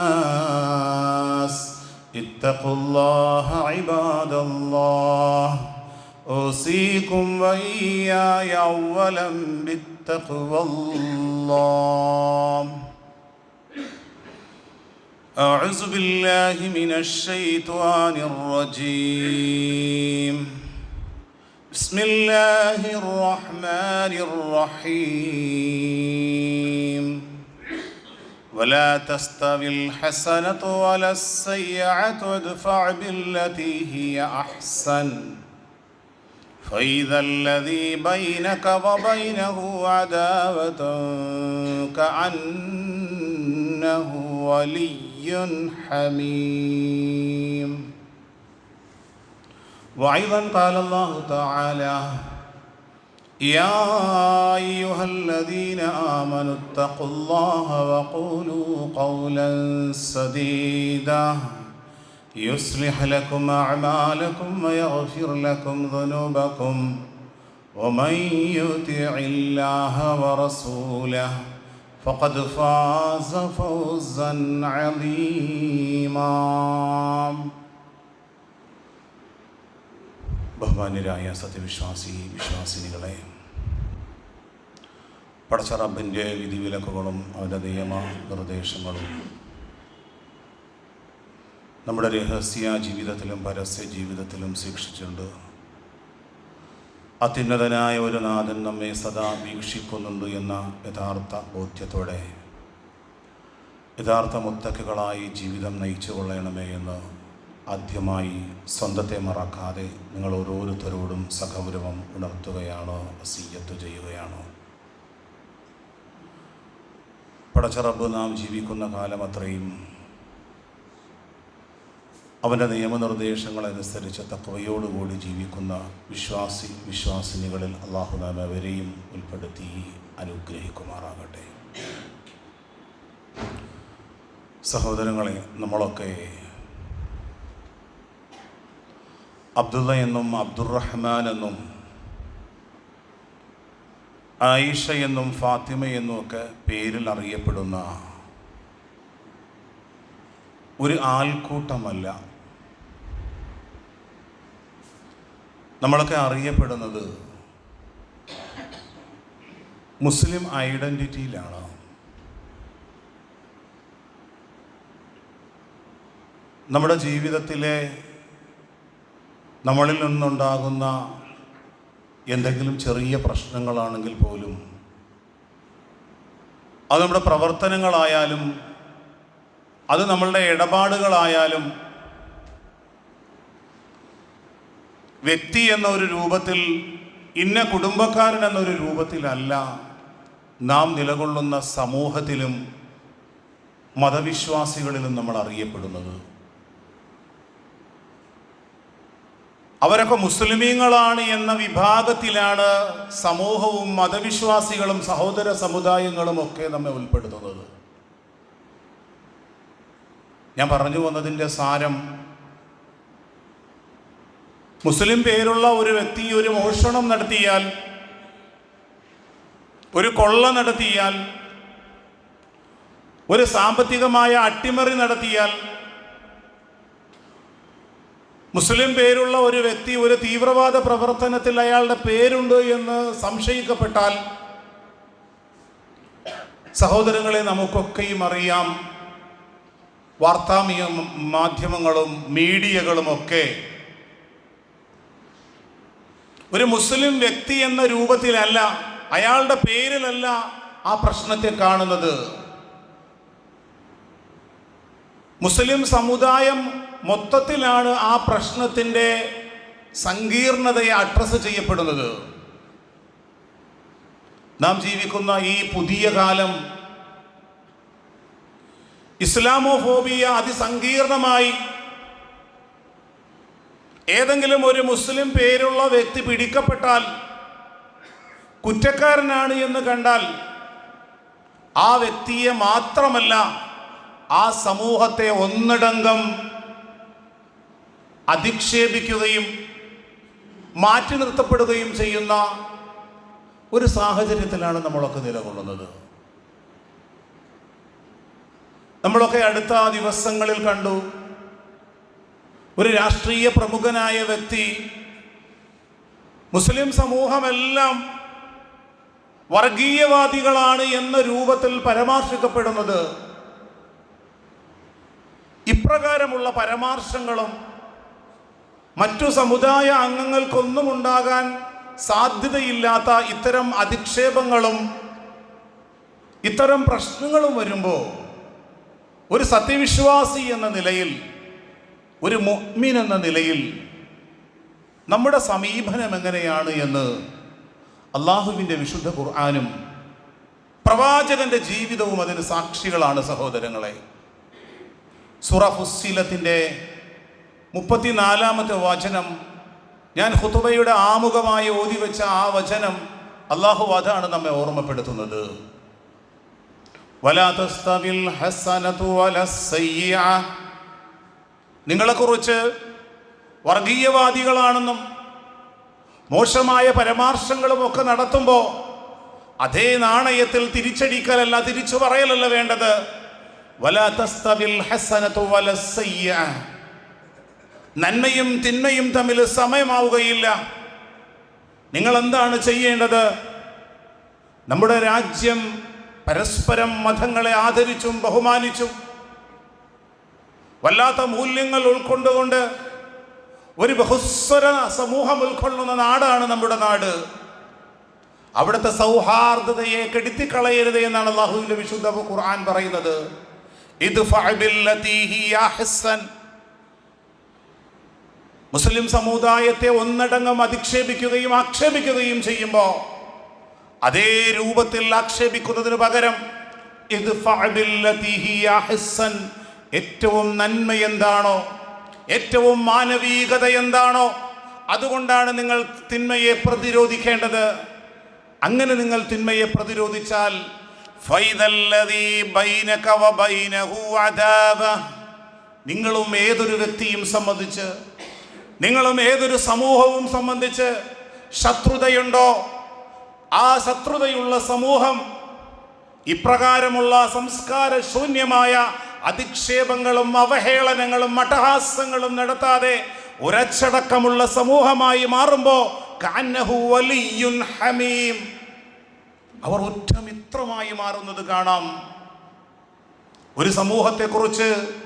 الناس. اتقوا الله عباد الله. أوصيكم وإياي أولا بالتقوى الله. أعوذ بالله من الشيطان الرجيم. بسم الله الرحمن الرحيم. ولا تستوي الحسنة ولا السيئة ادفع بالتي هي أحسن. فإذا الذي بينك وبينه عداوة كأنه ولي حميم. وأيضا قال الله تعالى يا أيها الذين آمنوا اتقوا الله وقولوا قولا سديدا يصلح لكم أعمالكم ويغفر لكم ذنوبكم ومن يطع الله ورسوله فقد فاز فوزا عظيما ബഹുമാന്യരായ സത്യവിശ്വാസി വിശ്വാസിനികളെ പടച്ച റബ്ബിന്റെ വിധിവിലക്കുകളും അവന്റെ നിയമ നിർദ്ദേശങ്ങളും നമ്മുടെ രഹസ്യ ജീവിതത്തിലും പരസ്യ ജീവിതത്തിലും ശിക്ഷിച്ചിട്ടുണ്ട് അത്യുന്നതനായ ഒരു നാഥൻ നമ്മെ സദാ വീക്ഷിക്കുന്നുണ്ട് എന്ന യഥാർത്ഥ ബോധ്യത്തോടെ യഥാർത്ഥ മുത്തക്കുകളായി ജീവിതം നയിച്ചു കൊള്ളണമേ എന്ന് ആദ്യമായി സ്വന്തത്തെ മറക്കാതെ നിങ്ങൾ ഓരോരുത്തരോടും സഗൗരവം ഉണർത്തുകയാണോ സീയത്ത് ചെയ്യുകയാണോ. പടച്ചറബ് നാം ജീവിക്കുന്ന കാലം അത്രയും. അവന്റെ നിയമനിർദ്ദേശങ്ങളനുസരിച്ച് തക്കവയോടുകൂടി ജീവിക്കുന്ന വിശ്വാസി വിശ്വാസിനികളിൽ അള്ളാഹു നാം അവരെയും ഉൾപ്പെടുത്തി അനുഗ്രഹിക്കുമാറാകട്ടെ. സഹോദരങ്ങളെ നമ്മളൊക്കെ അബ്ദുള്ള എന്നും അബ്ദുറഹ്മാൻ എന്നും ആയിഷ എന്നും ഫാത്തിമ എന്നും ഒക്കെ പേരിൽ അറിയപ്പെടുന്ന ഒരു ആൾക്കൂട്ടമല്ല. നമ്മളൊക്കെ അറിയപ്പെടുന്നത് മുസ്ലിം ഐഡന്റിറ്റിയിലാണ് നമ്മുടെ ജീവിതത്തിലെ നമ്മളിൽ നിന്നുണ്ടാകുന്ന എന്തെങ്കിലും ചെറിയ പ്രശ്നങ്ങളാണെങ്കിൽ പോലും അത് നമ്മുടെ പ്രവർത്തനങ്ങളായാലും അത് നമ്മളുടെ ഇടപാടുകളായാലും വ്യക്തി എന്ന ഒരു രൂപത്തിൽ ഇന്ന കുടുംബക്കാരൻ എന്നൊരു രൂപത്തിലല്ല നാം നിലകൊള്ളുന്ന സമൂഹത്തിലും മതവിശ്വാസികളിലും നമ്മൾ അറിയപ്പെടുന്നത്. അവരൊക്കെ മുസ്ലിമീങ്ങളാണ് എന്ന വിഭാഗത്തിലാണ് സമൂഹവും മതവിശ്വാസികളും സഹോദര സമുദായങ്ങളും ഒക്കെ നമ്മെ ഉൾപ്പെടുത്തുന്നത്. ഞാൻ പറഞ്ഞു വന്നതിന്റെ സാരം മുസ്ലിം പേരുള്ള ഒരു വ്യക്തി ഒരു മോഷണം നടത്തിയാൽ ഒരു കൊള്ള നടത്തിയാൽ ഒരു സാമ്പത്തികമായ അട്ടിമറി നടത്തിയാൽ മുസ്ലിം പേരുള്ള ഒരു വ്യക്തി ഒരു തീവ്രവാദ പ്രവർത്തനത്തിൽ അയാളുടെ പേരുണ്ട് എന്ന് സംശയിക്കപ്പെട്ടാൽ സഹോദരങ്ങളെ നമുക്കൊക്കെയും അറിയാം. വാർത്താ മാധ്യമങ്ങളും മീഡിയകളുമൊക്കെ ഒരു മുസ്ലിം വ്യക്തി എന്ന രൂപത്തിലല്ല അയാളുടെ പേരിലല്ല ആ പ്രശ്നത്തെ കാണുന്നത്. മുസ്ലിം സമുദായം മൊത്തത്തിലാണ് ആ പ്രശ്നത്തിന്റെ സങ്കീർണതയെ അഡ്രസ്സ് ചെയ്യപ്പെടുന്നത്. നാം ജീവിക്കുന്ന ഈ പുതിയ കാലം ഇസ്ലാമോഫോബിയ അതിസങ്കീർണമായി ഏതെങ്കിലും ഒരു മുസ്ലിം പേരുള്ള വ്യക്തി പിടിക്കപ്പെട്ടാൽ കുറ്റക്കാരനാണ് എന്ന് കണ്ടാൽ ആ വ്യക്തിയെ മാത്രമല്ല ആ സമൂഹത്തെ ഒന്നടങ്കം അധിക്ഷേപിക്കുകയും മാറ്റി നിർത്തപ്പെടുകയും ചെയ്യുന്ന ഒരു സാഹചര്യത്തിലാണ് നമ്മളൊക്കെ നിലകൊള്ളുന്നത്. നമ്മളൊക്കെ അടുത്ത ദിവസങ്ങളിൽ കണ്ടു ഒരു രാഷ്ട്രീയ പ്രമുഖനായ വ്യക്തി മുസ്ലിം സമൂഹമെല്ലാം വർഗീയവാദികളാണ് എന്ന രൂപത്തിൽ പരാമർശിക്കപ്പെടുന്നത്. ഇപ്രകാരമുള്ള പരാമർശങ്ങളും മറ്റു സമുദായ അംഗങ്ങൾക്കൊന്നും ഉണ്ടാകാൻ സാധ്യതയില്ലാത്ത ഇത്തരം അധിക്ഷേപങ്ങളും ഇത്തരം പ്രശ്നങ്ങളും വരുമ്പോൾ ഒരു സത്യവിശ്വാസി എന്ന നിലയിൽ ഒരു മുഅ്മിൻ എന്ന നിലയിൽ നമ്മുടെ സമീപനം എങ്ങനെയാണ് എന്ന് അള്ളാഹുവിന്റെ വിശുദ്ധ ഖുർആാനും പ്രവാചകന്റെ ജീവിതവും അതിന് സാക്ഷികളാണ് സഹോദരങ്ങളെ. സുറ ഫുസ്സിലത്തിന്റെ മുപ്പത്തിനാലാമത്തെ വചനം ഞാൻ ഹുതുബയുടെ ആമുഖമായി ഓതി വെച്ച ആ വചനം അള്ളാഹു അതാണ് നമ്മെ ഓർമ്മപ്പെടുത്തുന്നത്. നിങ്ങളെക്കുറിച്ച് വർഗീയവാദികളാണെന്നും മോശമായ പരമാർശങ്ങളും ഒക്കെ നടത്തുമ്പോൾ അതേ നാണയത്തിൽ തിരിച്ചടിക്കലല്ല തിരിച്ചു പറയലല്ല വേണ്ടത് വലാ തസ്തവിൽ ഹസനതു വലസ്സയ്യിഅ. നന്മയും തിന്മയും തമ്മിൽ സമയമാവുകയില്ല. നിങ്ങൾ എന്താണ് ചെയ്യേണ്ടത്? നമ്മുടെ രാജ്യം പരസ്പരം മതങ്ങളെ ആദരിച്ചും ബഹുമാനിച്ചും വല്ലാത്ത മൂല്യങ്ങൾ ഉൾക്കൊണ്ടുകൊണ്ട് ഒരു ബഹുസ്വര സമൂഹം ഉൾക്കൊള്ളുന്ന നാടാണ് നമ്മുടെ നാട്. അവിടുത്തെ സൗഹാർദ്ദതയെ കെടുത്തിക്കളയരുത് എന്നാണ് അള്ളാഹുവിന്റെ വിശുദ്ധ ഖുർആൻ പറയുന്നത്. ഇത് മുസ്ലിം സമുദായത്തെ ഒന്നടങ്കം അധിക്ഷേപിക്കുകയും ആക്ഷേപിക്കുകയും ചെയ്യുമ്പോൾ അതേ രൂപത്തിൽ ആക്ഷേപിക്കുന്നതിന് പകരം ഏറ്റവും നന്മ എന്താണോ? ഏറ്റവും മാനവീകത എന്താണോ? അതുകൊണ്ടാണ് നിങ്ങൾ തിന്മയെ പ്രതിരോധിക്കേണ്ടത്. അങ്ങനെ നിങ്ങൾ തിന്മയെ പ്രതിരോധിച്ചാൽ. നിങ്ങളും ഏതൊരു വ്യക്തിയും സംബന്ധിച്ച് നിങ്ങളും ഏതൊരു സമൂഹവും സംബന്ധിച്ച് ശത്രുതയുണ്ടോ? ആ ശത്രുതയുള്ള സമൂഹം ഇപ്രകാരമുള്ള സംസ്കാര ശൂന്യമായ അധിക്ഷേപങ്ങളും അവഹേളനങ്ങളും മട്ടഹാസങ്ങളും നടത്താതെ ഒരച്ചടക്കമുള്ള സമൂഹമായി മാറുമ്പോൾ ഹമീം. അവർ ഒറ്റ മിത്രമായി മാറുന്നത് കാണാം. ഒരു സമൂഹത്തെക്കുറിച്ച്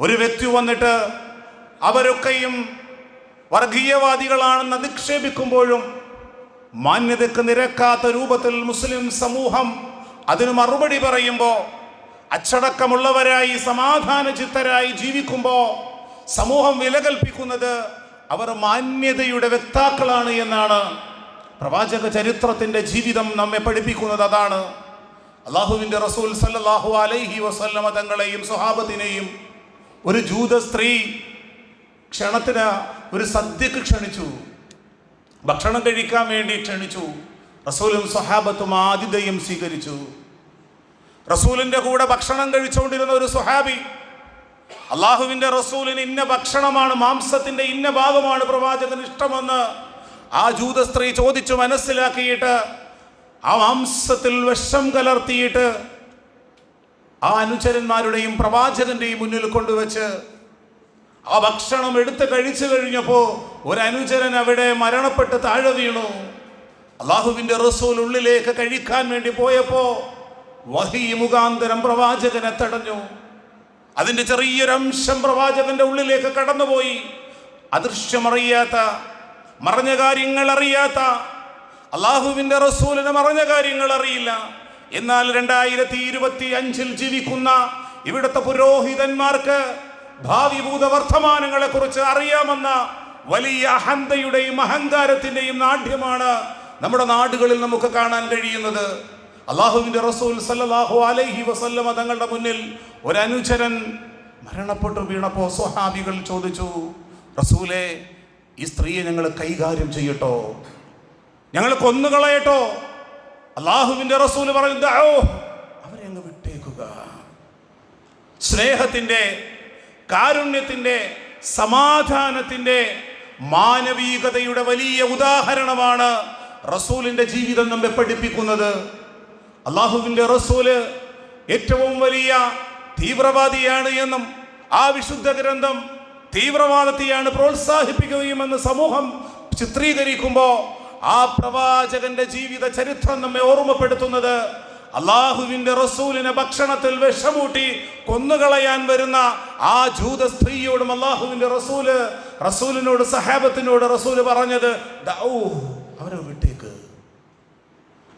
ഒരു വ്യക്തി വന്നിട്ട് അവരൊക്കെയും വർഗീയവാദികളാണെന്ന് നിക്ഷേപിക്കുമ്പോഴും മാന്യതയ്ക്ക് നിരക്കാത്ത രൂപത്തിൽ മുസ്ലിം സമൂഹം അതിന് മറുപടി പറയുമ്പോൾ അച്ചടക്കമുള്ളവരായി സമാധാന ചിത്തരായി ജീവിക്കുമ്പോൾ സമൂഹം വിലകൽപ്പിക്കുന്നത് അവർ മാന്യതയുടെ വ്യക്താക്കളാണ് എന്നാണ് പ്രവാചക ചരിത്രത്തിന്റെ ജീവിതം നമ്മെ പഠിപ്പിക്കുന്നത്. അതാണ് അള്ളാഹുവിന്റെ റസൂൽ സല്ലാഹു അലൈഹി വസല്ലമ തങ്ങളെയും സ്വഹാബത്തിനെയും ഒരു ജൂത സ്ത്രീ ക്ഷണത്തിന് ഒരു സദ്യക്ക് ക്ഷണിച്ചു. ഭക്ഷണം കഴിക്കാൻ വേണ്ടി ക്ഷണിച്ചു. റസൂലും സ്വഹാബത്തും ആതിഥ്യം സ്വീകരിച്ചു. റസൂലിന്റെ കൂടെ ഭക്ഷണം കഴിച്ചുകൊണ്ടിരുന്ന ഒരു സ്വഹാബി അള്ളാഹുവിന്റെ റസൂലിന് ഇന്ന ഭക്ഷണമാണ് മാംസത്തിന്റെ ഇന്ന ഭാഗമാണ് പ്രവാചകന് ഇഷ്ടമെന്ന് ആ ജൂത സ്ത്രീ ചോദിച്ചു മനസ്സിലാക്കിയിട്ട് ആ മാംസത്തിൽ വിഷം കലർത്തിയിട്ട് ആ അനുചരന്മാരുടെയും പ്രവാചകന്റെയും മുന്നിൽ കൊണ്ടുവച്ച് ആ ഭക്ഷണം എടുത്ത് കഴിച്ചു കഴിഞ്ഞപ്പോൾ ഒരു അനുചരൻ അവിടെ മരണപ്പെട്ട് താഴെ വീണു. അള്ളാഹുവിന്റെ റസൂൽ ഉള്ളിലേക്ക് കഴിക്കാൻ വേണ്ടി പോയപ്പോൾ വഹി മുഖാന്തരം പ്രവാചകനെ തടഞ്ഞു. അതിന്റെ ചെറിയൊരംശം പ്രവാചകന്റെ ഉള്ളിലേക്ക് കടന്നുപോയി. അദൃശ്യമറിയാത്ത മറഞ്ഞ കാര്യങ്ങൾ അറിയാത്ത അള്ളാഹുവിന്റെ റസൂലിന് മറഞ്ഞ കാര്യങ്ങൾ അറിയില്ല എന്നാൽ രണ്ടായിരത്തി ഇരുപത്തി അഞ്ചിൽ ജീവിക്കുന്ന ഇവിടുത്തെ പുരോഹിതന്മാർക്ക് ഭാവി ഭൂത വർത്തമാനങ്ങളെ കുറിച്ച് അറിയാമെന്ന വലിയ അഹന്തയുടെയും അഹങ്കാരത്തിന്റെയും നാഠ്യമാണ് നമ്മുടെ നാടുകളിൽ നമുക്ക് കാണാൻ കഴിയുന്നത്. അള്ളാഹുവിന്റെ റസൂൽ സല്ലാഹു അലൈഹി വസല്ലമ തങ്ങളുടെ മുന്നിൽ ഒരനുചരൻ മരണപ്പെട്ടു വീണപ്പോ സ്വഹാബികൾ ചോദിച്ചു റസൂലെ ഈ സ്ത്രീയെ ഞങ്ങൾ കൈകാര്യം ചെയ്യട്ടോ? ഞങ്ങൾ കൊന്നുകളയട്ടോ? അള്ളാഹുവിന്റെ റസൂൽ പറഞ്ഞു "ദഅോ, അവരെ അങ്ങ് വിട്ടേക്കുക. സ്നേഹത്തിന്റെ കാരുണ്യത്തിന്റെ സമാധാനത്തിന്റെ മാനവീകതയുടെ വലിയ ഉദാഹരണമാണ് റസൂലിന്റെ ജീവിതം നമ്മെ പഠിപ്പിക്കുന്നത്. അള്ളാഹുവിന്റെ റസൂൽ ഏറ്റവും വലിയ തീവ്രവാദിയാണ് എന്നും ആ വിശുദ്ധ ഗ്രന്ഥം തീവ്രവാദത്തെയാണ് പ്രോത്സാഹിപ്പിക്കുകയുമെന്ന് സമൂഹം ചിത്രീകരിക്കുമ്പോൾ ആ പ്രവാചകന്റെ ജീവിത ചരിത്രം നമ്മെ ഓർമ്മപ്പെടുത്തുന്നത്. അള്ളാഹുവിന്റെ റസൂലിനെ ഭക്ഷണത്തിൽ വിഷമൂട്ടി കൊന്നുകളയാൻ വരുന്ന ആ ജൂത സ്ത്രീയോടും അള്ളാഹുവിന്റെ റസൂൽ റസൂലിനോട് സഹാബത്തിനോട് റസൂൽ പറഞ്ഞത് "ദഊ, അവരെ വിട്ടേക്ക്.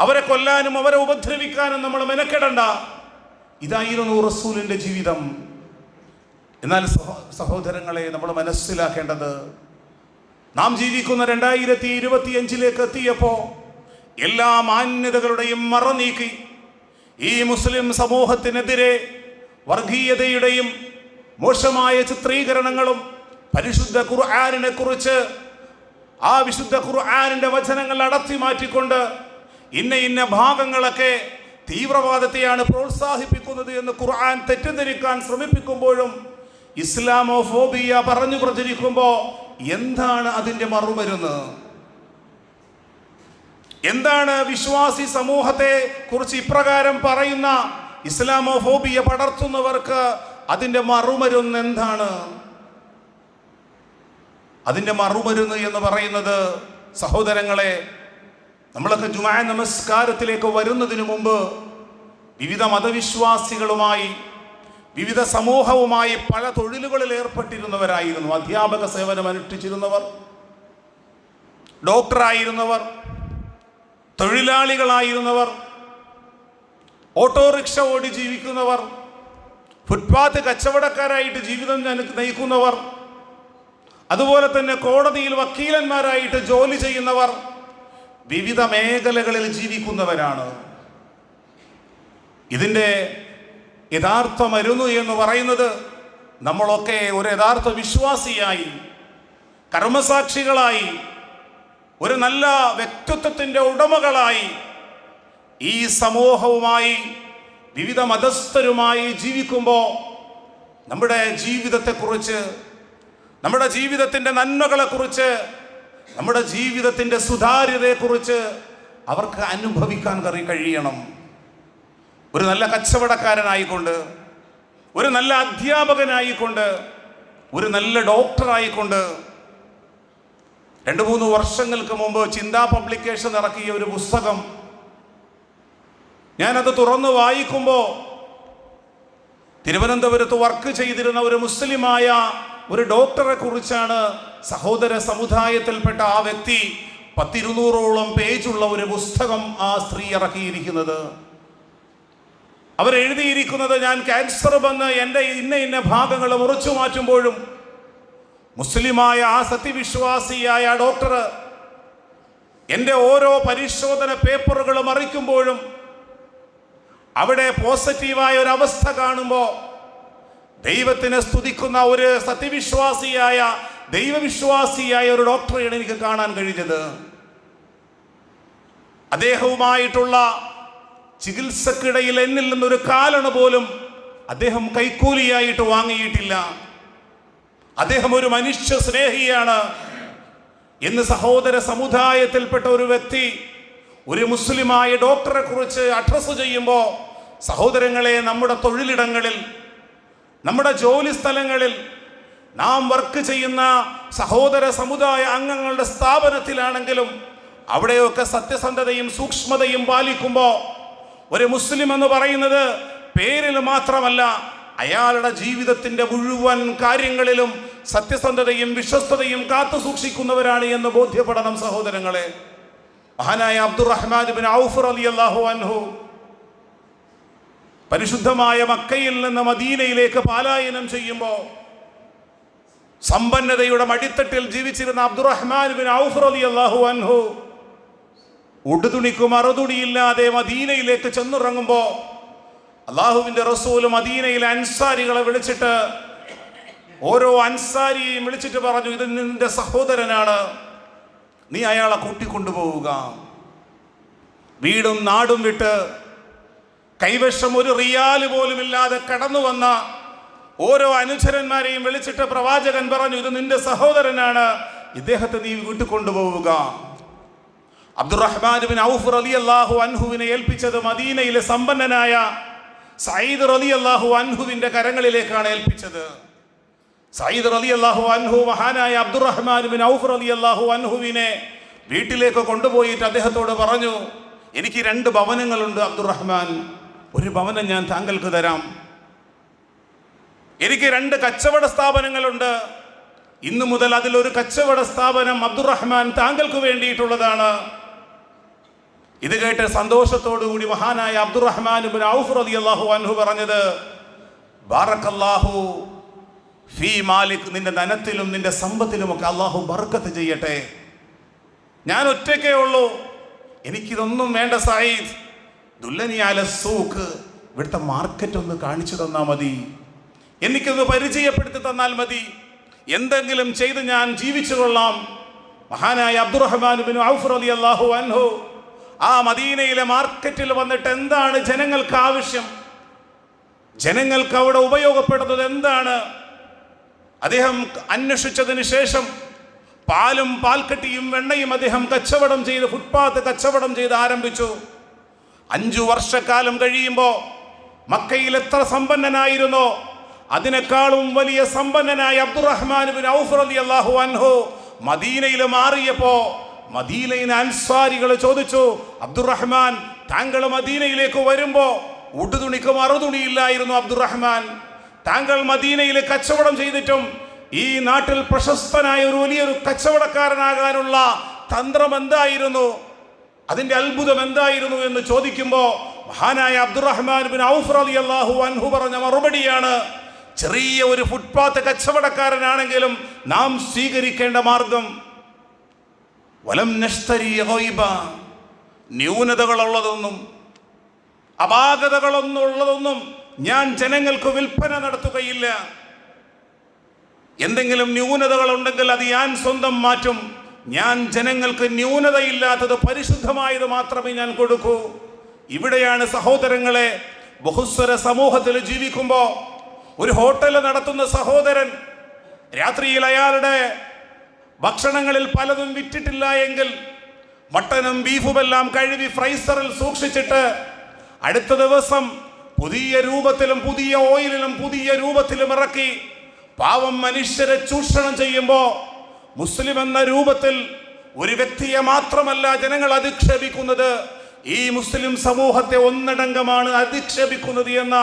അവരെ കൊല്ലാനും അവരെ ഉപദ്രവിക്കാനും നമ്മൾ മെനക്കെടണ്ട. ഇതായിരുന്നു റസൂലിന്റെ ജീവിതം. എന്നാൽ സഹോദരങ്ങളെ നമ്മൾ മനസ്സിലാക്കേണ്ടത് നാം ജീവിക്കുന്ന രണ്ടായിരത്തി ഇരുപത്തിയഞ്ചിലേക്ക് എത്തിയപ്പോൾ എല്ലാ മാന്യതകളുടെയും മറ നീക്കി ഈ മുസ്ലിം സമൂഹത്തിനെതിരെ വർഗീയതയുടെയും മോശമായ ചിത്രീകരണങ്ങളും പരിശുദ്ധ ഖുർആാനിനെ കുറിച്ച് ആ വിശുദ്ധ ഖുർആാനിന്റെ വചനങ്ങൾ അടർത്തി മാറ്റിക്കൊണ്ട് ഇന്ന ഇന്ന ഭാഗങ്ങളൊക്കെ തീവ്രവാദത്തെയാണ് പ്രോത്സാഹിപ്പിക്കുന്നത് എന്ന് ഖുർആൻ തെറ്റിദ്ധരിക്കാൻ ശ്രമിപ്പിക്കുമ്പോഴും ഇസ്ലാമോഫോബിയ പറഞ്ഞു പ്രചരിക്കുമ്പോൾ എന്താണ് അതിന്റെ മറുമരുന്ന് എന്താണ് വിശ്വാസി സമൂഹത്തെ കുറിച്ച് ഇപ്രകാരം പറയുന്ന? ഇസ്ലാമോഫോബിയ പടർത്തുന്നവർക്ക് അതിന്റെ മറുമരുന്ന് എന്താണ്? അതിന്റെ മറുമരുന്ന് എന്ന് പറയുന്നത് സഹോദരങ്ങളെ നമ്മളൊക്കെ ജുമാ നമസ്കാരത്തിലേക്ക് വരുന്നതിന് മുമ്പ് വിവിധ മതവിശ്വാസികളുമായി വിവിധ സമൂഹവുമായി പല തൊഴിലുകളിൽ ഏർപ്പെട്ടിരുന്നവരായിരുന്നു. അധ്യാപക സേവനം അനുഷ്ഠിച്ചിരുന്നവർ ഡോക്ടറായിരുന്നവർ തൊഴിലാളികളായിരുന്നവർ ഓട്ടോറിക്ഷ ഓടി ജീവിക്കുന്നവർ ഫുട്പാത്ത് കച്ചവടക്കാരായിട്ട് ജീവിതം നന- നയിക്കുന്നവർ അതുപോലെ തന്നെ കോടതിയിൽ വക്കീലന്മാരായിട്ട് ജോലി ചെയ്യുന്നവർ വിവിധ മേഖലകളിൽ ജീവിക്കുന്നവരാണ്. ഇതിന്റെ യഥാർത്ഥ മരുന്ന് എന്ന് പറയുന്നത് നമ്മളൊക്കെ ഒരു യഥാർത്ഥ വിശ്വാസിയായി കർമ്മസാക്ഷികളായി ഒരു നല്ല വ്യക്തിത്വത്തിന്റെ ഉടമകളായി ഈ സമൂഹവുമായി വിവിധ മതസ്ഥരുമായി ജീവിക്കുമ്പോൾ നമ്മുടെ ജീവിതത്തെക്കുറിച്ച് നമ്മുടെ ജീവിതത്തിന്റെ നന്മകളെക്കുറിച്ച് നമ്മുടെ ജീവിതത്തിന്റെ സുതാര്യതയെക്കുറിച്ച് അവർക്ക് അനുഭവിക്കാൻ കറി കഴിയണം. ഒരു നല്ല കച്ചവടക്കാരനായിക്കൊണ്ട് ഒരു നല്ല അധ്യാപകനായിക്കൊണ്ട് ഒരു നല്ല ഡോക്ടറായിക്കൊണ്ട് രണ്ട് മൂന്ന് വർഷങ്ങൾക്ക് മുമ്പ് ചിന്താ പബ്ലിക്കേഷൻ ഇറക്കിയ ഒരു പുസ്തകം. ഞാനത് തുറന്ന് വായിക്കുമ്പോൾ തിരുവനന്തപുരത്ത് വർക്ക് ചെയ്തിരുന്ന ഒരു മുസ്ലിമായ ഒരു ഡോക്ടറെ കുറിച്ചാണ് സഹോദര സമുദായത്തിൽപ്പെട്ട ആ വ്യക്തി പത്തിരുന്നൂറോളം പേജുള്ള ഒരു പുസ്തകം ആ സ്ത്രീ ഇറക്കിയിരിക്കുന്നത്. അവരെഴുതിയിരിക്കുന്നത് ഞാൻ ക്യാൻസർ വന്ന് എന്റെ ഇന്ന ഇന്ന ഭാഗങ്ങൾ മുറിച്ചു മാറ്റുമ്പോഴും മുസ്ലിമായ ആ സത്യവിശ്വാസിയായ ആ ഡോക്ടർ എന്റെ ഓരോ പരിശോധന പേപ്പറുകളും അറിയിക്കുമ്പോഴും അവിടെ പോസിറ്റീവായ ഒരു അവസ്ഥ കാണുമ്പോൾ ദൈവത്തിനെ സ്തുതിക്കുന്ന ഒരു സത്യവിശ്വാസിയായ ദൈവവിശ്വാസിയായ ഒരു ഡോക്ടറെയാണ് എനിക്ക് കാണാൻ കഴിഞ്ഞത്. അദ്ദേഹവുമായിട്ടുള്ള ചികിത്സക്കിടയിൽ എന്നിൽ നിന്നൊരു കാലണ പോലും അദ്ദേഹം കൈക്കൂലിയായിട്ട് വാങ്ങിയിട്ടില്ല. അദ്ദേഹം ഒരു മനുഷ്യ സ്നേഹിയാണ് ഇന്ന് സഹോദര സമുദായത്തിൽപ്പെട്ട ഒരു വ്യക്തി ഒരു മുസ്ലിമായ ഡോക്ടറെ കുറിച്ച് അഡ്രസ് ചെയ്യുമ്പോൾ സഹോദരങ്ങളെ നമ്മുടെ തൊഴിലിടങ്ങളിൽ നമ്മുടെ ജോലി സ്ഥലങ്ങളിൽ നാം വർക്ക് ചെയ്യുന്ന സഹോദര സമുദായ അംഗങ്ങളുടെ സ്ഥാപനത്തിലാണെങ്കിലും അവിടെയൊക്കെ സത്യസന്ധതയും സൂക്ഷ്മതയും പാലിക്കുമ്പോൾ ഒരു മുസ്ലിം എന്ന് പറയുന്നത് പേരിൽ മാത്രമല്ല അയാളുടെ ജീവിതത്തിന്റെ മുഴുവൻ കാര്യങ്ങളിലും സത്യസന്ധതയും വിശ്വസ്തതയും കാത്തു സൂക്ഷിക്കുന്നവരാണ് എന്ന് ബോധ്യപ്പെടണം സഹോദരങ്ങളെ. മഹാനായ അബ്ദുറഹ്മാൻ ബിൻ ഔഫർ അലി അള്ളാഹു അൻഹു പരിശുദ്ധമായ മക്കയിൽ നിന്ന് മദീനയിലേക്ക് പാലായനം ചെയ്യുമ്പോൾ സമ്പന്നതയുടെ മടിത്തട്ടിൽ ജീവിച്ചിരുന്ന അബ്ദുറഹ്മാൻ ബിൻ ഔഫർ അലി അള്ളാഹു അൻഹു ഉടുതുണിക്കും അറുതുണിയില്ലാതെ മദീനയിലേക്ക് ചെന്നിറങ്ങുമ്പോൾ അള്ളാഹുവിന്റെ റസൂൽ മദീനയിൽ അൻസാരികളെ വിളിച്ചിട്ട് ഓരോ അൻസാരിയെയും വിളിച്ചിട്ട് പറഞ്ഞു ഇത് നിന്റെ സഹോദരനാണ്. നീ അയാളെ കൂട്ടിക്കൊണ്ടുപോവുക. വീടും നാടും വിട്ട് കൈവശം ഒരു റിയാൽ പോലും ഇല്ലാതെ കടന്നു വന്ന ഓരോ അനുചരന്മാരെയും വിളിച്ചിട്ട് പ്രവാചകൻ പറഞ്ഞു ഇത് നിന്റെ സഹോദരനാണ്. ഇദ്ദേഹത്തെ നീ വീട്ടിൽ കൊണ്ടുപോവുക അബ്ദുറഹ്മാൻ ബിൻ ഔഫ് അലി അള്ളാഹു അൻഹുവിനെ ഏൽപ്പിച്ചത് മദീനയിലെ സമ്പന്നനായ സയ്യിദ് റലി അള്ളാഹു അൻഹുവിന്റെ കരങ്ങളിലേക്കാണ് ഏൽപ്പിച്ചത്. സയ്യിദ് റലി അള്ളാഹു അൻഹു മഹാനായ അബ്ദുറഹ്മാൻ ബിൻ ഔഫ് റലി അള്ളാഹു അൻഹുവിനെ വീട്ടിലേക്ക് കൊണ്ടുപോയിട്ട് അദ്ദേഹത്തോട് പറഞ്ഞു എനിക്ക് രണ്ട് ഭവനങ്ങളുണ്ട് അബ്ദുറഹ്മാൻ. ഒരു ഭവനം ഞാൻ താങ്കൾക്ക് തരാം. എനിക്ക് രണ്ട് കച്ചവട സ്ഥാപനങ്ങളുണ്ട്. ഇന്നു മുതൽ അതിലൊരു കച്ചവട സ്ഥാപനം അബ്ദുറഹ്മാൻ താങ്കൾക്ക് വേണ്ടിയിട്ടുള്ളതാണ്. ഇത് കേട്ട് സന്തോഷത്തോടുകൂടി മഹാനായ അബ്ദുറഹ്മാൻ ഔഫ് റളിയല്ലാഹു അൻഹു പറഞ്ഞത് ബാറക്കല്ലാഹു ഫീ മാലിക് നിന്റെ ധനത്തിലും നിന്റെ സമ്പത്തിലുമൊക്കെ അള്ളാഹു ബർക്കത്ത് ചെയ്യട്ടെ. ഞാൻ ഒറ്റയ്ക്കേ ഉള്ളൂ. എനിക്കിതൊന്നും വേണ്ട സായിദ്. ദുല്ലനിയാല സൂക്ക് ഇവിടുത്തെ മാർക്കറ്റ് ഒന്ന് കാണിച്ചു തന്നാൽ മതി. എനിക്കൊന്ന് പരിചയപ്പെടുത്തി തന്നാൽ മതി. എന്തെങ്കിലും ചെയ്ത് ഞാൻ ജീവിച്ചു കൊള്ളാം. മഹാനായ അബ്ദുറഹ്മാൻ ബിൻ ഔഫ് റളിയല്ലാഹു അൻഹു ആ മദീനയിലെ മാർക്കറ്റിൽ വന്നിട്ട് എന്താണ് ജനങ്ങൾക്ക് ആവശ്യം? ജനങ്ങൾക്ക് അവിടെ ഉപയോഗപ്പെടുന്നത് എന്താണ്? അദ്ദേഹം അന്വേഷിച്ചതിന് ശേഷം പാലും പാൽക്കട്ടിയും വെണ്ണയും അദ്ദേഹം കച്ചവടം ചെയ്ത് ഫുട്പാത്ത് കച്ചവടം ചെയ്ത് ആരംഭിച്ചു. അഞ്ചു വർഷക്കാലം കഴിയുമ്പോൾ മക്കയിൽ എത്ര സമ്പന്നനായിരുന്നോ? അതിനേക്കാളും വലിയ സമ്പന്നനായ അബ്ദുറഹ്മാൻ ബിൻ ഔഫ് റളിയല്ലാഹു അൻഹു മദീനയിൽ മാറിയപ്പോ മദീനയിലെ അൻസാരികൾ ചോദിച്ചു അബ്ദുറഹ്മാൻ താങ്കൾ മദീനയിലേക്ക് വരുമ്പോ ഉടുതുണിക്ക് മറുതുണിയില്ലായിരുന്നു അബ്ദുറഹ്മാൻ. താങ്കൾ മദീനയിൽ കച്ചവടം ചെയ്തിട്ടും ഈ നാട്ടിൽ പ്രശസ്തനായ ഒരു വലിയൊരു കച്ചവടക്കാരനാകാനുള്ള തന്ത്രം എന്തായിരുന്നു? അതിന്റെ അത്ഭുതം എന്തായിരുന്നു എന്ന് ചോദിക്കുമ്പോൾ മഹാനായ അബ്ദുറഹ്മാൻ ബിൻ ഔഫ് അള്ളാഹു അൻഹു പറഞ്ഞ മറുപടിയാണ് ചെറിയ ഒരു ഫുട്പാത്ത് കച്ചവടക്കാരനാണെങ്കിലും നാം സ്വീകരിക്കേണ്ട മാർഗം വലം നഷ്തരി ന്യൂനതകളുള്ളതൊന്നും അപാകതകളൊന്നും ഉള്ളതൊന്നും ഞാൻ ജനങ്ങൾക്ക് വിൽപ്പന നടത്തുകയില്ല. എന്തെങ്കിലും ന്യൂനതകൾ ഉണ്ടെങ്കിൽ അത് ഞാൻ സ്വന്തം മാറ്റും. ഞാൻ ജനങ്ങൾക്ക് ന്യൂനതയില്ലാത്തത് പരിശുദ്ധമായത് മാത്രമേ ഞാൻ കൊടുക്കൂ. ഇവിടെയാണ് സഹോദരങ്ങളെ ബഹുസ്വര സമൂഹത്തിൽ ജീവിക്കുമ്പോൾ ഒരു ഹോട്ടൽ നടത്തുന്ന സഹോദരൻ രാത്രിയിൽ അയാളുടെ ഭക്ഷണങ്ങളിൽ പലതും വിറ്റിട്ടില്ല എങ്കിൽ മട്ടനും ബീഫുമെല്ലാം കഴുകി ഫ്രൈസറിൽ സൂക്ഷിച്ചിട്ട് അടുത്ത ദിവസം പുതിയ രൂപത്തിലും പുതിയ ഓയിലിലും പുതിയ രൂപത്തിലും ഇറക്കി പാവം മനുഷ്യരെ ചൂഷണം ചെയ്യുമ്പോൾ മുസ്ലിം എന്ന രൂപത്തിൽ ഒരു വ്യക്തിയെ മാത്രമല്ല ജനങ്ങൾ അധിക്ഷേപിക്കുന്നത്. ഈ മുസ്ലിം സമൂഹത്തെ ഒന്നടങ്കമാണ് അധിക്ഷേപിക്കുന്നത് എന്ന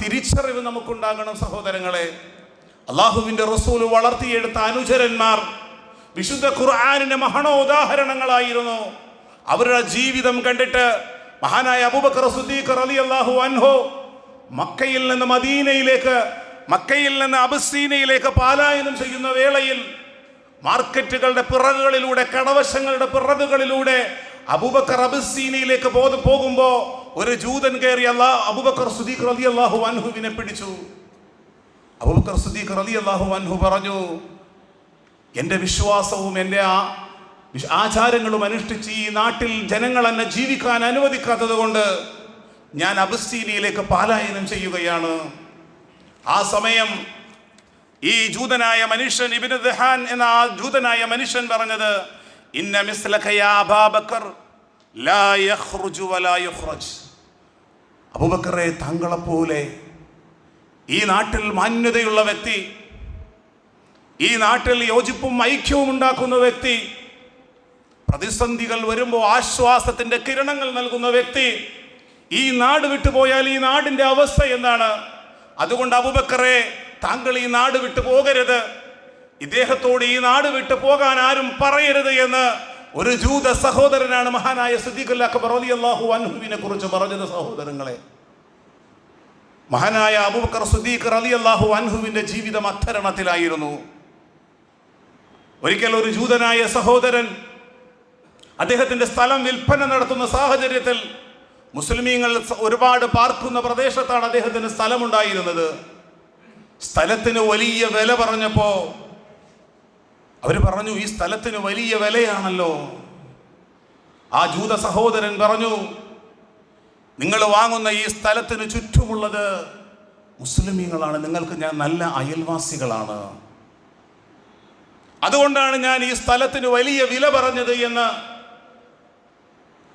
തിരിച്ചറിവ് നമുക്കുണ്ടാകണം സഹോദരങ്ങളെ. അള്ളാഹുവിന്റെ റസൂൽ വളർത്തിയെടുത്ത അനുചരന്മാർ വിശുദ്ധ ഖുർആാനിന്റെ മഹണോദാഹരണങ്ങളായിരുന്നു. അവരുടെ ജീവിതം കണ്ടിട്ട് മഹാനായ അബൂബക്കർ സുദ്ദീഖ് അലി അള്ളാഹു അൻഹോ മക്കയിൽ നിന്ന് മദീനയിലേക്ക് മക്കയിൽ നിന്ന് അബസീനയിലേക്ക് പാലായനം ചെയ്യുന്ന വേളയിൽ മാർക്കറ്റുകളുടെ പിറകുകളിലൂടെ കടവശങ്ങളുടെ പിറകുകളിലൂടെ അബൂബക്കർ അബസീനയിലേക്ക് ബോധം പോകുമ്പോൾ ഒരു ജൂതൻ കയറി അല്ലാ അബൂബക്കർ സുദീഖ് അലി അള്ളാഹു അൻഹുവിനെ പിടിച്ചു. അബൂബക്കർ സുദീഖ് അലി അള്ളാഹു അൻഹു പറഞ്ഞു എന്റെ വിശ്വാസവും എന്റെ ആ ആചാരങ്ങളും അനുഷ്ഠിച്ച് ഈ നാട്ടിൽ ജനങ്ങൾ എന്നെ ജീവിക്കാൻ അനുവദിക്കാത്തത് കൊണ്ട് ഞാൻ അബസ്തീനിയിലേക്ക് പാലായനം ചെയ്യുകയാണ്. ആ സമയം ഈ ജൂതനായ മനുഷ്യൻ ഇബിന് ദഹാൻ എന്ന ആ ജൂതനായ മനുഷ്യൻ പറഞ്ഞത് ഇന്ന അബൂബക്കറെ താങ്കളെപ്പോലെ ഈ നാട്ടിൽ മാന്യതയുള്ള വ്യക്തി ഈ നാട്ടിൽ യോജിപ്പും ഐക്യവും ഉണ്ടാക്കുന്ന വ്യക്തി പ്രതിസന്ധികൾ വരുമ്പോൾ ആശ്വാസത്തിന്റെ കിരണങ്ങൾ നൽകുന്ന വ്യക്തി ഈ നാട് വിട്ടുപോയാൽ ഈ നാടിന്റെ അവസ്ഥ എന്താണ്? അതുകൊണ്ട് അബുബക്കറെ താങ്കൾ ഈ നാട് വിട്ടു പോകരുത്. ഇദ്ദേഹത്തോട് ഈ നാട് വിട്ടു പോകാൻ ആരും പറയരുത് എന്ന് ഒരു ജൂത സഹോദരനാണ് മഹാനായ സിദ്ദീഖുൽ അൻഹുവിനെ കുറിച്ച് പറഞ്ഞത് സഹോദരങ്ങളെ. മഹാനായ അബൂബക്കർ സുദ്ദീഖ് അള്ളാഹു അൻഹുവിന്റെ ജീവിതം അത്തരണത്തിലായിരുന്നു ഒരിക്കൽ ഒരു ജൂതനായ സഹോദരൻ അദ്ദേഹത്തിന്റെ സ്ഥലം വിൽപ്പന നടത്തുന്ന സാഹചര്യത്തിൽ മുസ്ലിമീങ്ങൾ ഒരുപാട് പാർക്കുന്ന പ്രദേശത്താണ് അദ്ദേഹത്തിന് സ്ഥലമുണ്ടായിരുന്നത്. സ്ഥലത്തിന് വലിയ വില പറഞ്ഞപ്പോ അവർ പറഞ്ഞു ഈ സ്ഥലത്തിന് വലിയ വിലയാണല്ലോ. ആ ജൂത സഹോദരൻ പറഞ്ഞു നിങ്ങൾ വാങ്ങുന്ന ഈ സ്ഥലത്തിന് ചുറ്റുമുള്ളത് മുസ്ലിമീങ്ങളാണ്. നിങ്ങൾക്ക് ഞാൻ നല്ല അയൽവാസികളാണ്. അതുകൊണ്ടാണ് ഞാൻ ഈ സ്ഥലത്തിന് വലിയ വില പറഞ്ഞത് എന്ന്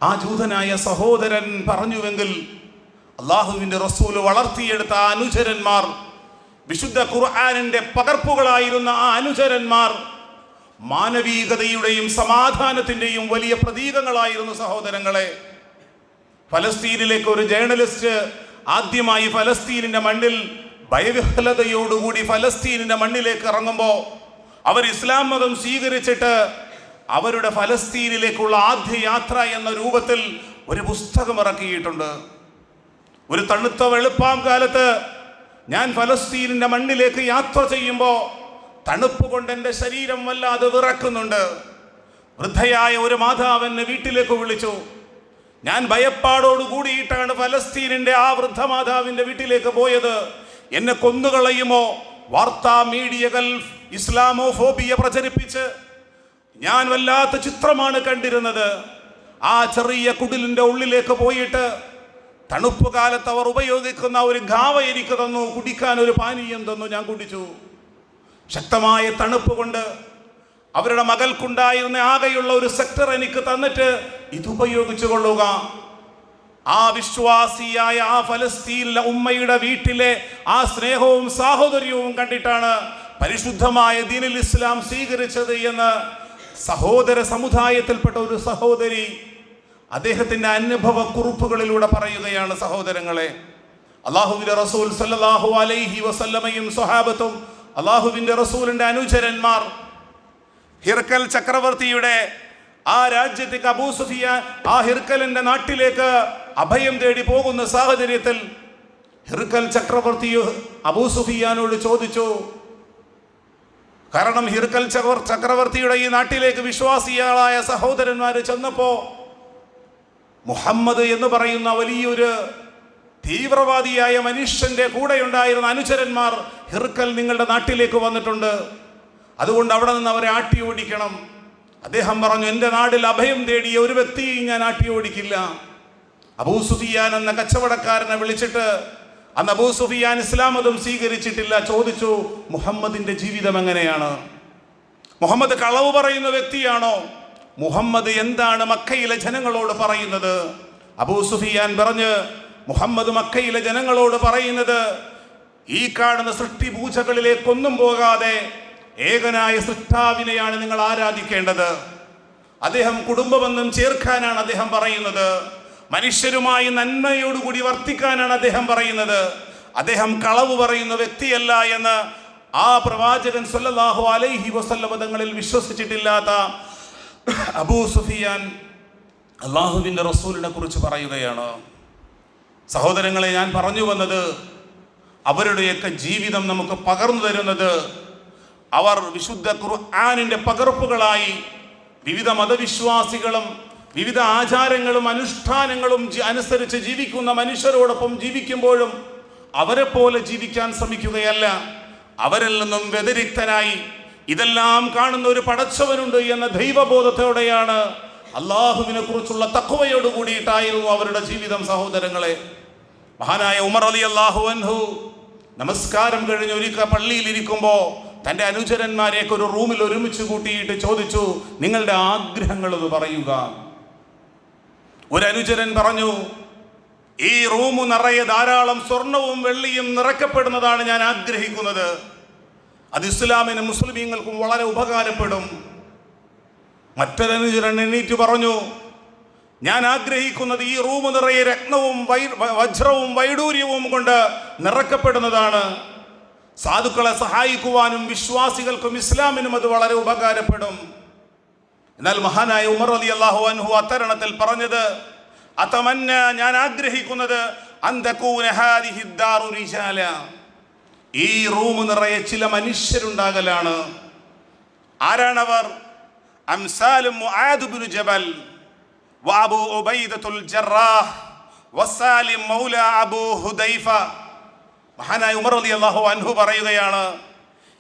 ആ ജൂതനായ സഹോദരൻ പറഞ്ഞുവെങ്കിൽ അള്ളാഹുവിന്റെ റസൂൽ വളർത്തിയെടുത്ത ആ അനുചരന്മാർ വിശുദ്ധ ഖുർആാനിന്റെ പകർപ്പുകളായിരുന്ന ആ അനുചരന്മാർ മാനവീകതയുടെയും സമാധാനത്തിന്റെയും വലിയ പ്രതീകങ്ങളായിരുന്നു സഹോദരങ്ങളെ. ഫലസ്തീനിലേക്ക് ഒരു ജേർണലിസ്റ്റ് ആദ്യമായി ഫലസ്തീനിന്റെ മണ്ണിൽ ഭയവിഹ്ലതയോടുകൂടി ഫലസ്തീനിന്റെ മണ്ണിലേക്ക് ഇറങ്ങുമ്പോൾ അവർ ഇസ്ലാം മതം സ്വീകരിച്ചിട്ട് അവരുടെ ഫലസ്തീനിലേക്കുള്ള ആദ്യ യാത്ര എന്ന രൂപത്തിൽ ഒരു പുസ്തകം ഇറക്കിയിട്ടുണ്ട്. ഒരു തണുത്ത വെളുപ്പാം കാലത്ത് ഞാൻ ഫലസ്തീനിന്റെ മണ്ണിലേക്ക് യാത്ര ചെയ്യുമ്പോൾ തണുപ്പ് കൊണ്ട് എന്റെ ശരീരം വല്ലാതെ വിറക്കുന്നുണ്ട്. വൃദ്ധയായ ഒരു മാതാവ് എന്നെ വീട്ടിലേക്ക് വിളിച്ചു. ഞാൻ ഭയപ്പാടോട് കൂടിയിട്ടാണ് ഫലസ്തീനിന്റെ ആ വൃദ്ധ മാതാവിന്റെ വീട്ടിലേക്ക് പോയത്. എന്നെ കൊന്നുകളയുമോ? വാർത്താ മീഡിയകൾ ഇസ്ലാമോഫോബിയ പ്രചരിപ്പിച്ച് ഞാൻ വല്ലാത്ത ചിത്രമാണ് കണ്ടിരുന്നത്. ആ ചെറിയ കുടിലിന്റെ ഉള്ളിലേക്ക് പോയിട്ട് തണുപ്പ് കാലത്ത് അവർ ഉപയോഗിക്കുന്ന ഒരു ഗാവ എനിക്ക് തന്നു. കുടിക്കാൻ ഒരു പാനീയം തന്നു. ഞാൻ കുടിച്ചു. ശക്തമായ തണുപ്പ് കൊണ്ട് അവരുടെ മകൾക്കുണ്ടായിരുന്ന ആകെയുള്ള ഒരു സെക്ടർ എനിക്ക് തന്നിട്ട് ഇത് ഉപയോഗിച്ചു കൊള്ളുക. ആ വിശ്വാസിയായ ആ ഫലസ്തീനിലെ ഉമ്മയുടെ വീട്ടിലെ ആ സ്നേഹവും സാഹോദര്യവും കണ്ടിട്ടാണ് പരിശുദ്ധമായ ദീനിൽ ഇസ്ലാം സ്വീകരിച്ചത് എന്ന് സഹോദര സമുദായത്തിൽപ്പെട്ട ഒരു സഹോദരി അദ്ദേഹത്തിന്റെ അനുഭവ കുറിപ്പുകളിലൂടെ പറയുകയാണ് സഹോദരങ്ങളെ. അള്ളാഹുവിന്റെ റസൂൽ സല്ലാഹു അലൈഹി വസല്ലമയും സ്വഹാബത്തും അള്ളാഹുവിന്റെ റസൂലിന്റെ അനുചരന്മാർ ഹിർക്കൽ ചക്രവർത്തിയുടെ ആ രാജ്യത്തേക്ക് അബൂ സുഫിയാൻ ആ ഹിർക്കലിന്റെ നാട്ടിലേക്ക് അഭയം തേടി പോകുന്ന സാഹചര്യത്തിൽ ഹിർക്കൽ ചക്രവർത്തി അബൂ സുഫിയാനോട് ചോദിച്ചു കാരണം ഹിർക്കൽ ചക്ര- ചക്രവർത്തിയുടെ ഈ നാട്ടിലേക്ക് വിശ്വാസികളായ സഹോദരന്മാർ ചെന്നപ്പോ മുഹമ്മദ് എന്ന് പറയുന്ന വലിയൊരു തീവ്രവാദിയായ മനുഷ്യന്റെ കൂടെയുണ്ടായിരുന്ന അനുചരന്മാർ ഹിർക്കൽ നിങ്ങളുടെ നാട്ടിലേക്ക് വന്നിട്ടുണ്ട്. അതുകൊണ്ട് അവിടെ നിന്ന് അവരെ ആട്ടി ഓടിക്കണം അദ്ദേഹം പറഞ്ഞു എന്റെ നാടിൽ അഭയം തേടിയ ഒരു വ്യക്തിയും ഞാൻ ആട്ടി ഓടിക്കില്ല അബൂ സുഫിയാൻ എന്ന കച്ചവടക്കാരനെ വിളിച്ചിട്ട് അന്ന് അബൂ സുഫിയാൻ ഇസ്ലാം മതം സ്വീകരിച്ചിട്ടില്ല. ചോദിച്ചു മുഹമ്മദിന്റെ ജീവിതം എങ്ങനെയാണ്? മുഹമ്മദ് കളവ് പറയുന്ന വ്യക്തിയാണോ? മുഹമ്മദ് എന്താണ് മക്കയിലെ ജനങ്ങളോട് പറയുന്നത്? അബൂ സുഫിയാൻ പറഞ്ഞ് മുഹമ്മദ് മക്കയിലെ ജനങ്ങളോട് പറയുന്നത് ഈ കാണുന്ന സൃഷ്ടി പൂജകളിലേക്കൊന്നും പോകാതെ ഏകനായ സൃഷ്ടാവിനെയാണ് നിങ്ങൾ ആരാധിക്കേണ്ടത്. അദ്ദേഹം കുടുംബബന്ധം ചേർക്കാനാണ് അദ്ദേഹം പറയുന്നത്. മനുഷ്യരുമായി നന്മയോടുകൂടി വർത്തിക്കാനാണ് അദ്ദേഹം പറയുന്നത്. അദ്ദേഹം കളവ് പറയുന്ന വ്യക്തിയല്ല എന്ന് ആ പ്രവാചകൻ സല്ലല്ലാഹു അലൈഹി വസല്ലമ തങ്ങളിൽ വിശ്വസിച്ചിട്ടില്ലാത്ത അബൂ സുഫിയാൻ അള്ളാഹുവിന്റെ റസൂലിനെ കുറിച്ച് പറയുകയാണ്. സഹോദരങ്ങളെ ഞാൻ പറഞ്ഞു വന്നത് അവരുടെയൊക്കെ ജീവിതം നമുക്ക് പകർന്നു തരുന്നത് അവർ വിശുദ്ധ ഖുർആാനിന്റെ പകർപ്പുകളായി വിവിധ മതവിശ്വാസികളും വിവിധ ആചാരങ്ങളും അനുഷ്ഠാനങ്ങളും അനുസരിച്ച് ജീവിക്കുന്ന മനുഷ്യരോടൊപ്പം ജീവിക്കുമ്പോഴും അവരെ പോലെ ജീവിക്കാൻ ശ്രമിക്കുകയല്ല. അവരിൽ നിന്നും വ്യതിരിക്തനായി ഇതെല്ലാം കാണുന്ന ഒരു പടച്ചവനുണ്ട് എന്ന ദൈവബോധത്തോടെയാണ് അള്ളാഹുവിനെ കുറിച്ചുള്ള തക്കവയോട് കൂടിയിട്ടായിരുന്നു അവരുടെ ജീവിതം സഹോദരങ്ങളെ. മഹാനായ ഉമർ അലി അള്ളാഹു അൻഹു നമസ്കാരം കഴിഞ്ഞ് പള്ളിയിൽ ഇരിക്കുമ്പോൾ തന്റെ അനുചരന്മാരെയൊക്കെ ഒരു റൂമിൽ ഒരുമിച്ച് കൂട്ടിയിട്ട് ചോദിച്ചു നിങ്ങളുടെ ആഗ്രഹങ്ങൾ പറയുക. ഒരു അനുചരൻ പറഞ്ഞു ഈ റൂം നിറയെ ധാരാളം സ്വർണവും വെള്ളിയും നിറക്കപ്പെടുന്നതാണ് ഞാൻ ആഗ്രഹിക്കുന്നത്. അത് ഇസ്ലാമിനും മുസ്ലിമീങ്ങൾക്കും വളരെ ഉപകാരപ്പെടും. മറ്റൊരനുചരൻ എണീറ്റ് പറഞ്ഞു ഞാൻ ആഗ്രഹിക്കുന്നത് ഈ റൂം നിറയെ രത്നവും വജ്രവും വൈഡൂര്യവും കൊണ്ട് നിറക്കപ്പെടുന്നതാണ് സാധുക്കളെ സഹായിക്കുവാനും വിശ്വാസികൾക്കും ഇസ്ലാമിനും അത് വളരെ ഉപകാരപ്പെടും. എന്നാൽ മഹാനായ ഉമർ അലി അള്ളാഹു അൻഹു അത്തരണത്തിൽ പറഞ്ഞത് അതമന്ന ഞാൻ ആഗ്രഹിക്കുന്നത്. ഈ റൂം നിറയെ ചില മനുഷ്യരുണ്ടാകലാണ്. ആരാണവർ? അംസാലും ജബൽ വഅബൂ ഉബൈദത്തുൽ ജറാഹ് വസാലിം മൗല അബൂ ഹുദൈഫ. മഹാനായ ഉമർ റളിയല്ലാഹു അൻഹു പറയുകയാണ്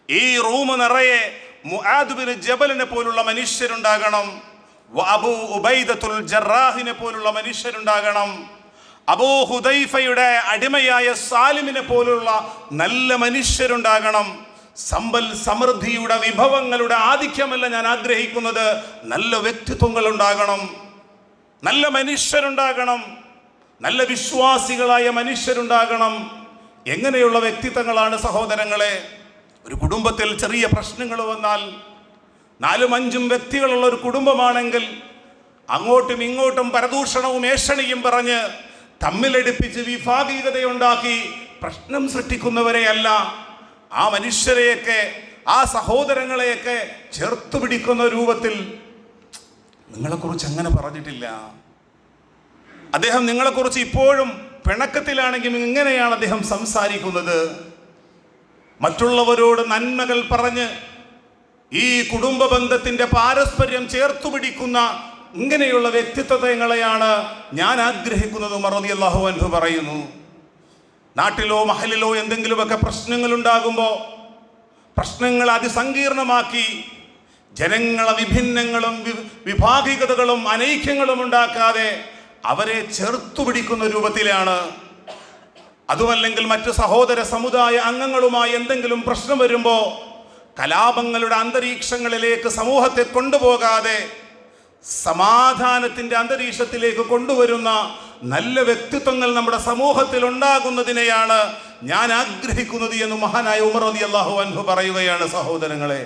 ഈ റൂം നിറയെ മുആദ് ബിൻ ജബലിനെ പോലുള്ള മനുഷ്യരുണ്ടാകണം. അബൂ ഉബൈദത്തുൽ ജറാഹിനെ പോലുള്ള മനുഷ്യരുണ്ടാകണം. അബൂ ഹുദൈഫയുടെ അടിമയായ സാലിമിനെ പോലുള്ള നല്ല മനുഷ്യരുണ്ടാകണം. സമ്പൽ സമൃദ്ധിയുടെ വിഭവങ്ങളുടെ ആധിക്യമല്ല ഞാൻ ആഗ്രഹിക്കുന്നത്. നല്ല വ്യക്തിത്വങ്ങൾ ഉണ്ടാകണം. നല്ല മനുഷ്യരുണ്ടാകണം. നല്ല വിശ്വാസികളായ മനുഷ്യരുണ്ടാകണം. എങ്ങനെയുള്ള വ്യക്തിത്വങ്ങളാണ് സഹോദരങ്ങളെ? ഒരു കുടുംബത്തിൽ ചെറിയ പ്രശ്നങ്ങൾ വന്നാൽ നാലും അഞ്ചും വ്യക്തികളുള്ള ഒരു കുടുംബമാണെങ്കിൽ അങ്ങോട്ടും ഇങ്ങോട്ടും പരദൂഷണവും ഏഷണിയും പറഞ്ഞ് തമ്മിലടിപ്പിച്ച് വിഭാഗീയതയുണ്ടാക്കി പ്രശ്നം സൃഷ്ടിക്കുന്നവരെയല്ല ആ മനുഷ്യരെയൊക്കെ ആ സഹോദരങ്ങളെയൊക്കെ ചേർത്ത് പിടിക്കുന്ന രൂപത്തിൽ നിങ്ങളെക്കുറിച്ച് അങ്ങനെ പറഞ്ഞിട്ടില്ല. അദ്ദേഹം നിങ്ങളെക്കുറിച്ച് ഇപ്പോഴും പിണക്കത്തിലാണെങ്കിലും ഇങ്ങനെയാണ് അദ്ദേഹം സംസാരിക്കുന്നത്. മറ്റുള്ളവരോട് നന്മകൾ പറഞ്ഞ് ഈ കുടുംബ ബന്ധത്തിന്റെ പാരസ്പര്യം ചേർത്തു പിടിക്കുന്ന ഇങ്ങനെയുള്ള വ്യക്തിത്വങ്ങളെയാണ് ഞാൻ ആഗ്രഹിക്കുന്നത് മറന്നി അള്ളാഹു അൻഹു പറയുന്നു. നാട്ടിലോ മഹലിലോ എന്തെങ്കിലുമൊക്കെ പ്രശ്നങ്ങൾ ഉണ്ടാകുമ്പോൾ പ്രശ്നങ്ങൾ അതിസങ്കീർണമാക്കി ജനങ്ങളെ വിഭിന്നങ്ങളും വിഭാഗികതകളും അനൈക്യങ്ങളും ഉണ്ടാക്കാതെ അവരെ ചേർത്തു പിടിക്കുന്ന രൂപത്തിലാണ് അതുമല്ലെങ്കിൽ മറ്റു സഹോദര സമുദായ അംഗങ്ങളുമായി എന്തെങ്കിലും പ്രശ്നം വരുമ്പോൾ കലാപങ്ങളുടെ അന്തരീക്ഷങ്ങളിലേക്ക് സമൂഹത്തെ കൊണ്ടുപോകാതെ സമാധാനത്തിന്റെ അന്തരീക്ഷത്തിലേക്ക് കൊണ്ടുവരുന്ന നല്ല വ്യക്തിത്വങ്ങൾ നമ്മുടെ സമൂഹത്തിൽ ഉണ്ടാകുന്നതിനെയാണ് ഞാൻ ആഗ്രഹിക്കുന്നത് എന്ന് മഹാനായ ഉമർ അലി അള്ളാഹു അൻഹു പറയുകയാണ് സഹോദരങ്ങളെ.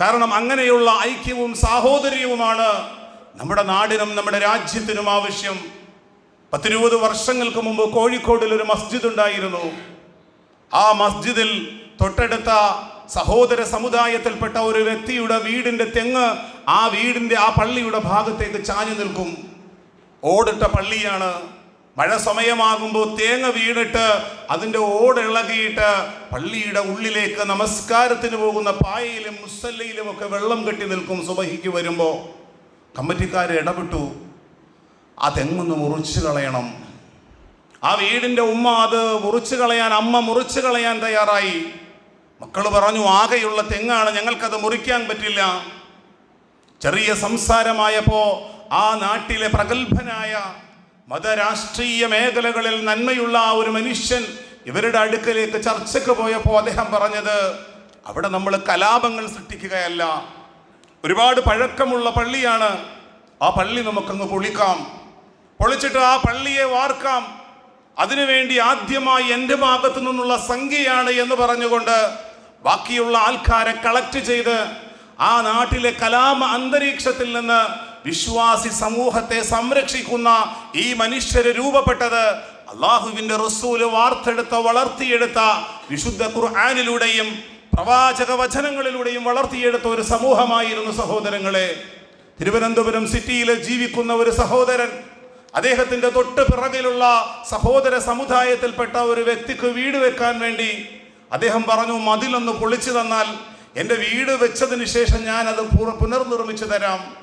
കാരണം അങ്ങനെയുള്ള ഐക്യവും സാഹോദര്യവുമാണ് നമ്മുടെ നാടിനും നമ്മുടെ രാജ്യത്തിനും ആവശ്യം. പത്തിരുപത് വർഷങ്ങൾക്ക് മുമ്പ് കോഴിക്കോടിൽ ഒരു മസ്ജിദ് ഉണ്ടായിരുന്നു. ആ മസ്ജിദിൽ തൊട്ടടുത്ത സഹോദര സമുദായത്തിൽപ്പെട്ട ഒരു വ്യക്തിയുടെ വീടിന്റെ തെങ്ങ് ആ വീടിന്റെ ആ പള്ളിയുടെ ഭാഗത്തേക്ക് ചാഞ്ഞു നിൽക്കും. ഓടിട്ട പള്ളിയാണ്. മഴ സമയമാകുമ്പോൾ തേങ്ങ വീണിട്ട് അതിന്റെ ഓട് ഇളകിയിട്ട് പള്ളിയുടെ ഉള്ളിലേക്ക് നമസ്കാരത്തിന് പോകുന്ന പായയിലും മുസല്ലയിലും ഒക്കെ വെള്ളം കെട്ടി നിൽക്കും സുബഹിക്ക് വരുമ്പോൾ. കമ്മിറ്റിക്കാർ ഇടപെട്ടു. ആ മുറിച്ചു കളയണം? ആ വീടിന്റെ ഉമ്മ അത് മുറിച്ചു കളയാൻ അമ്മ മുറിച്ചു കളയാൻ തയ്യാറായി. മക്കൾ പറഞ്ഞു ആകെയുള്ള തെങ്ങാണ് ഞങ്ങൾക്കത് മുറിക്കാൻ പറ്റില്ല. ചെറിയ സംസാരമായപ്പോൾ ആ നാട്ടിലെ പ്രഗത്ഭനായ മതരാഷ്ട്രീയ മേഖലകളിൽ നന്മയുള്ള ആ ഒരു മനുഷ്യൻ ഇവരുടെ അടുക്കലേക്ക് ചർച്ചയ്ക്ക് പോയപ്പോൾ അദ്ദേഹം പറഞ്ഞത് അവിടെ നമ്മൾ കലാപങ്ങൾ സൃഷ്ടിക്കുകയല്ല. ഒരുപാട് പഴക്കമുള്ള പള്ളിയാണ്. ആ പള്ളി നമുക്കങ്ങ് പൊളിക്കാം. പൊളിച്ചിട്ട് ആ പള്ളിയെ വാർക്കാം. അതിനുവേണ്ടി ആദ്യമായി എന്റെ ഭാഗത്തു നിന്നുള്ള സംഖ്യയാണ് എന്ന് പറഞ്ഞുകൊണ്ട് ബാക്കിയുള്ള ആൾക്കാരെ കളക്ട് ചെയ്ത് ആ നാട്ടിലെ കലാമ അന്തരീക്ഷത്തിൽ നിന്ന് വിശ്വാസി സമൂഹത്തെ സംരക്ഷിക്കുന്ന ഈ മനുഷ്യര് രൂപപ്പെട്ടത് അള്ളാഹുവിന്റെ റസൂൽ വാർത്തെടുത്ത വളർത്തിയെടുത്ത വിശുദ്ധ ഖുർആാനിലൂടെയും പ്രവാചക വചനങ്ങളിലൂടെയും വളർത്തിയെടുത്ത ഒരു സമൂഹമായിരുന്നു സഹോദരങ്ങളെ. തിരുവനന്തപുരം സിറ്റിയിൽ ജീവിക്കുന്ന ഒരു സഹോദരൻ അദ്ദേഹത്തിന്റെ തൊട്ട് പിറകിലുള്ള സഹോദര സമുദായത്തിൽപ്പെട്ട ഒരു വ്യക്തിക്ക് വീട് വെക്കാൻ വേണ്ടി അദ്ദേഹം പറഞ്ഞു മതിലൊന്ന് പൊളിച്ചു തന്നാൽ എന്റെ വീട് വെച്ചതിന് ശേഷം ഞാൻ അത് പുനർനിർമ്മിച്ചു തരാം.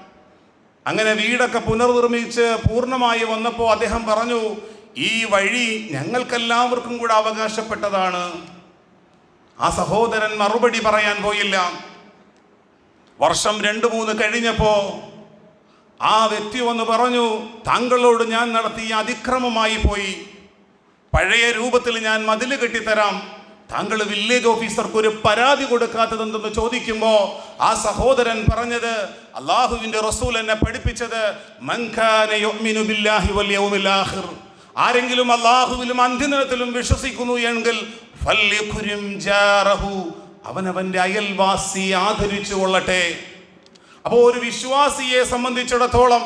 അങ്ങനെ വീടൊക്കെ പുനർനിർമ്മിച്ച് പൂർണമായി വന്നപ്പോൾ അദ്ദേഹം പറഞ്ഞു ഈ വഴി ഞങ്ങൾക്കെല്ലാവർക്കും കൂടെ അവകാശപ്പെട്ടതാണ്. ആ സഹോദരൻ മറുപടി പറയാൻ പോയില്ല. വർഷം രണ്ട് മൂന്ന് കഴിഞ്ഞപ്പോ ആ വ്യക്തി വന്ന് പറഞ്ഞു താങ്കളോട് ഞാൻ നടത്തിയ അതിക്രമമായി പോയി. പഴയ രൂപത്തിൽ ഞാൻ മതിൽ കെട്ടിത്തരാം. താങ്കൾ വില്ലേജ് ഓഫീസർക്ക് ഒരു പരാതി കൊടുക്കാത്തതെന്തെന്ന് ചോദിക്കുമ്പോൾ ആ സഹോദരൻ പറഞ്ഞത് അള്ളാഹുവിന്റെ റസൂൽ എന്നെ പഠിപ്പിച്ചത് ആരെങ്കിലും അള്ളാഹുവിലും അന്ത്യദിനത്തിലും വിശ്വസിക്കുന്നു എങ്കിൽ അവനവന്റെ അയൽവാസി ആദരിച്ചു കൊള്ളട്ടെ. അപ്പോൾ ഒരു വിശ്വാസിയെ സംബന്ധിച്ചിടത്തോളം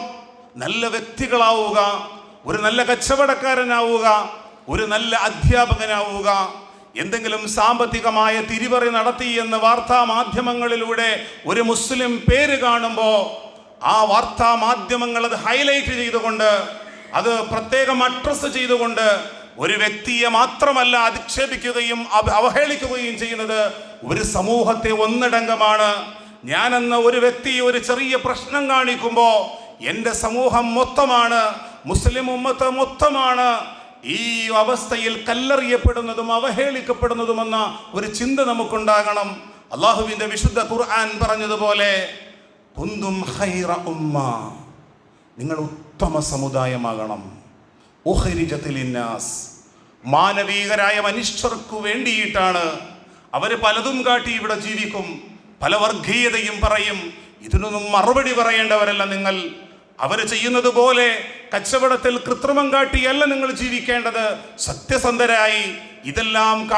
നല്ല വ്യക്തികളാവുക ഒരു നല്ല കച്ചവടക്കാരനാവുക ഒരു നല്ല അധ്യാപകനാവുക എന്തെങ്കിലും സാമ്പത്തികമായ തിരിവറി നടത്തി എന്ന് വാർത്താ മാധ്യമങ്ങളിലൂടെ ഒരു മുസ്ലിം പേര് കാണുമ്പോൾ ആ വാർത്താ മാധ്യമങ്ങൾ അത് ഹൈലൈറ്റ് ചെയ്തുകൊണ്ട് അത് പ്രത്യേകം അഡ്രസ് ചെയ്തുകൊണ്ട് ഒരു വ്യക്തിയെ മാത്രമല്ല അധിക്ഷേപിക്കുകയും അവഹേളിക്കുകയും ചെയ്യുന്നത് ഒരു സമൂഹത്തെ ഒന്നടങ്കമാണ്. ഞാനെന്ന ഒരു വ്യക്തി ഒരു ചെറിയ പ്രശ്നം കാണിക്കുമ്പോൾ എന്റെ സമൂഹം മൊത്തമാണ് മുസ്ലിം ഉമ്മത്ത് മൊത്തമാണ്. ഈ അവസ്ഥയിൽ കല്ലെറിയപ്പെടുന്നതും അവഹേളിക്കപ്പെടുന്നതുമെന്ന ഒരു ചിന്ത നമുക്കുണ്ടാകണം. അള്ളാഹുവിന്റെ വിശുദ്ധ ഖുർആൻ പറഞ്ഞതുപോലെ കുന്തും ഖൈറ ഉമ്മ. നിങ്ങൾ ഉത്തമ സമുദായമാകണം. ഉഹരിജത്തിലിന്നാസ് മാനവീകരായ മനുഷ്യർക്കു വേണ്ടിയിട്ടാണ്. അവർ പലതും കാട്ടി ഇവിടെ ജീവിക്കും. പല വർഗീയതയും പറയും. ഇതിനൊന്നും മറുപടി പറയേണ്ടവരല്ല നിങ്ങൾ. അവർ ചെയ്യുന്നത് പോലെ കച്ചവടത്തിൽ കൃത്രിമം കാട്ടിയല്ല നിങ്ങൾ ജീവിക്കേണ്ടത്. സത്യസന്ധരായി ഇതെല്ലാം